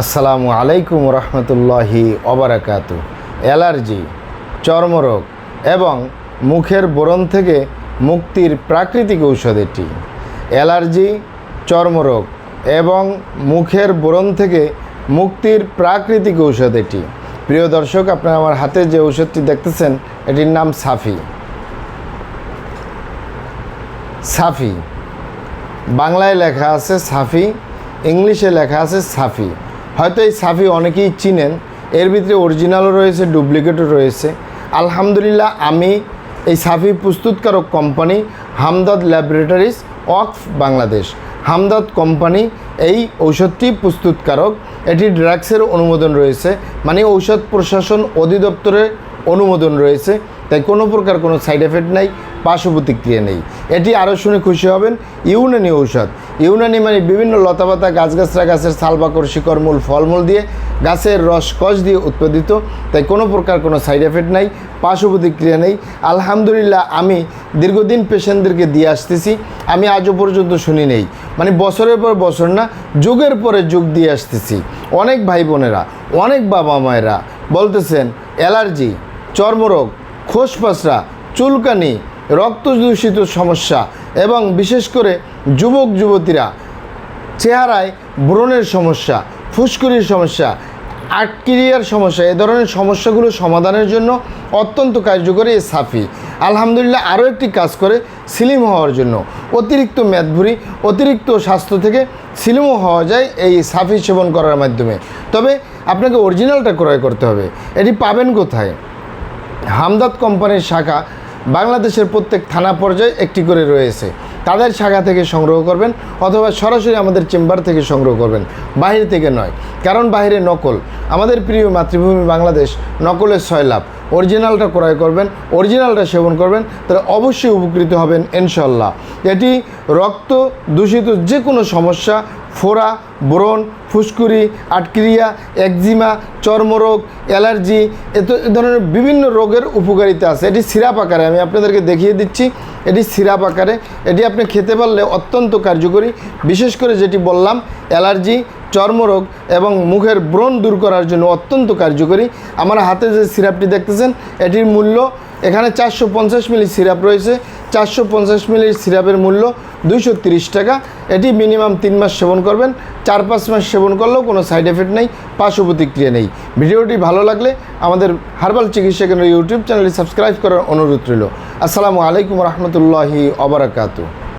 আসসালামু আলাইকুম রহমতুল্লাহি অবরাকাতু। অ্যালার্জি, চর্মরোগ এবং মুখের ব্রণ থেকে মুক্তির প্রাকৃতিক ঔষধ এটি। অ্যালার্জি, চর্মরোগ এবং মুখের ব্রণ থেকে মুক্তির প্রাকৃতিক ঔষধ এটি। প্রিয় দর্শক, আপনারা আমার হাতে যে ঔষধটি দেখতেছেন, এটির নাম সাফি। সাফি। বাংলায় লেখা আছে সাফি, ইংলিশে লেখা আছে সাফি। হয়তো এই সাফি অনেকেই চিনেন। এর ভিতরে অরিজিনালও রয়েছে, ডুপ্লিকেটও রয়েছে। আলহামদুলিল্লাহ, আমি এই সাফি প্রস্তুতকারক company Hamdard laboratories Waqf Bangladesh. Hamdard company এই ঔষধটি প্রস্তুতকারক। এটি ড্রাগসের অনুমোদন রয়েছে মানে ঔষধ প্রশাসন অধিদপ্তরের অনুমোদন রয়েছে। তাই কোনো প্রকার কোনো সাইড এফেক্ট নাই, পার্শ্ব প্রতিক্রিয়া নেই। এটি আরও শুনে খুশি হবেন, ইউনানি ঔষধ। ইউনানি মানে বিভিন্ন লতাপাতা গাছগাছরা গাছের সালবাকর শিকড় মূল ফলমূল দিয়ে গাছের রস কষ দিয়ে উৎপাদিত। তাই কোনো প্রকার কোনো সাইড এফেক্ট নাই, পার্শ্ব প্রতিক্রিয়া নেই। আলহামদুলিল্লাহ, আমি দীর্ঘদিন পেশেন্টদেরকে দিয়ে আসতেছি। আমি আজও পর্যন্ত শুনি নেই। মানে বছরের পর বছর না, যুগের পরে যুগ দিয়ে আসতেছি। অনেক ভাই বোনেরা, অনেক বাবা মায়েরা বলতেছেন, অ্যালার্জি, চর্মরোগ, খোসপাসরা, চুলকানি রক্ত দূষিত সমস্যা এবং বিশেষ করে যুবক, যুবতীরা চেহারায় ব্রণের সমস্যা ফুসকুরির সমস্যা আটকিরিয়ার সমস্যা, এ ধরনের সমস্যাগুলো সমাধানের জন্য অত্যন্ত কার্যকরী এই সাফি। আলহামদুলিল্লাহ আরও একটি কাজ করে সিলিম হওয়ার জন্য। অতিরিক্ত মেদভুরি, অতিরিক্ত স্বাস্থ্য থেকে সিলিমও হওয়া যায় এই সাফি সেবন করার মাধ্যমে। তবে আপনাকে অরিজিনালটা ক্রয় করতে হবে। এটি পাবেন কোথায়? হামদাদ কোম্পানির শাখা বাংলাদেশের প্রত্যেক থানা পর্যায়ে একটি করে রয়েছে। তাদের শাখা থেকে সংগ্রহ করবেন অথবা সরাসরি আমাদের চেম্বার থেকে সংগ্রহ করবেন। বাইরে থেকে নয়, কারণ বাইরে নকল। আমাদের প্রিয় মাতৃভূমি বাংলাদেশ নকলের লাভ। অরিজিনালটা ক্রয় করবেন, অরিজিনালটা সেবন করবেন, তাহলে অবশ্যই উপকৃত হবেন ইনশাল্লাহ এটি রক্ত দূষিত যে কোনো সমস্যা ফোড়া, ব্রণ, ফুসকুড়ি, আটক্রিয়া, একজিমা, চর্মরোগ, অ্যালার্জি এত ধরনের বিভিন্ন রোগের উপকারিতা আছে। এটি সিরাপ আকারে, আমি আপনাদেরকে দেখিয়ে দিচ্ছি, এটি সিরাপ আকারে। এটি আপনি খেতে পারলে অত্যন্ত কার্যকরী। বিশেষ করে যেটি বললাম, অ্যালার্জি, চর্মরোগ এবং মুখের ব্রণ দূর করার জন্য অত্যন্ত কার্যকরী। আমার হাতে যে সিরাপটি দেখতেছেন, এটির মূল্য এখানে চারশো পঞ্চাশ মিলি সিরাপ রয়েছে, চারশো পঞ্চাশ মিলির সিরাপের মূল্য দুইশো টাকা। এটি মিনিমাম তিন মাস সেবন করবেন, চার পাঁচ মাস সেবন করলেও কোনো সাইড এফেক্ট নেই, পার্শ্ব প্রতিক্রিয়া নেই। ভিডিওটি ভালো লাগলে আমাদের হার্বাল চিকিৎসা কেন্দ্র ইউটিউব চ্যানেলটি সাবস্ক্রাইব করার অনুরোধ রইল। আসসালামু আলাইকুম রহমতুল্লাহি অবরাকাতু